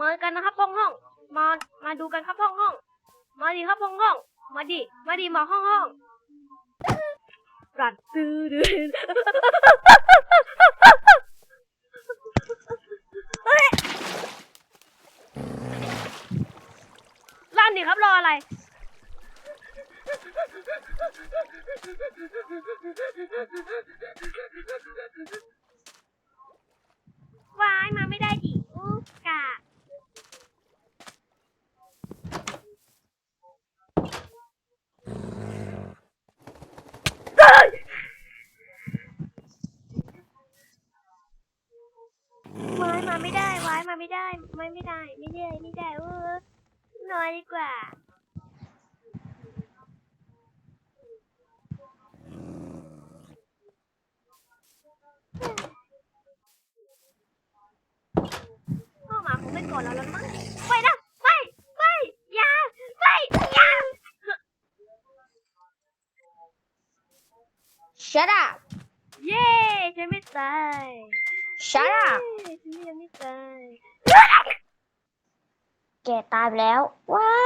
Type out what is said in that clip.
มากันนะครับห้องห้องมามาดูกันครับห้องห้องมาดิครับห้องห้องมาดิมาดิมาห้องห้องรัดตื้อดื้อลั่นดิครับรออะไร วายมาไม่ได้ดิอุ๊กกะเฮ้ยวาย มาไม่ได้วายมาไม่ได้ไม่ไม่ได้ ไม่ได้ไม่ได้เออนอนดีกว่าพ่อหมาคงไม่โกรธเราแล้วมั้งไปนะไม่ไม่อย่าไม่อย่า Shut up เย้ฉันไม่ตาย Shut up เย้ฉันยังไม่ตาย แกตายไปแล้วว้า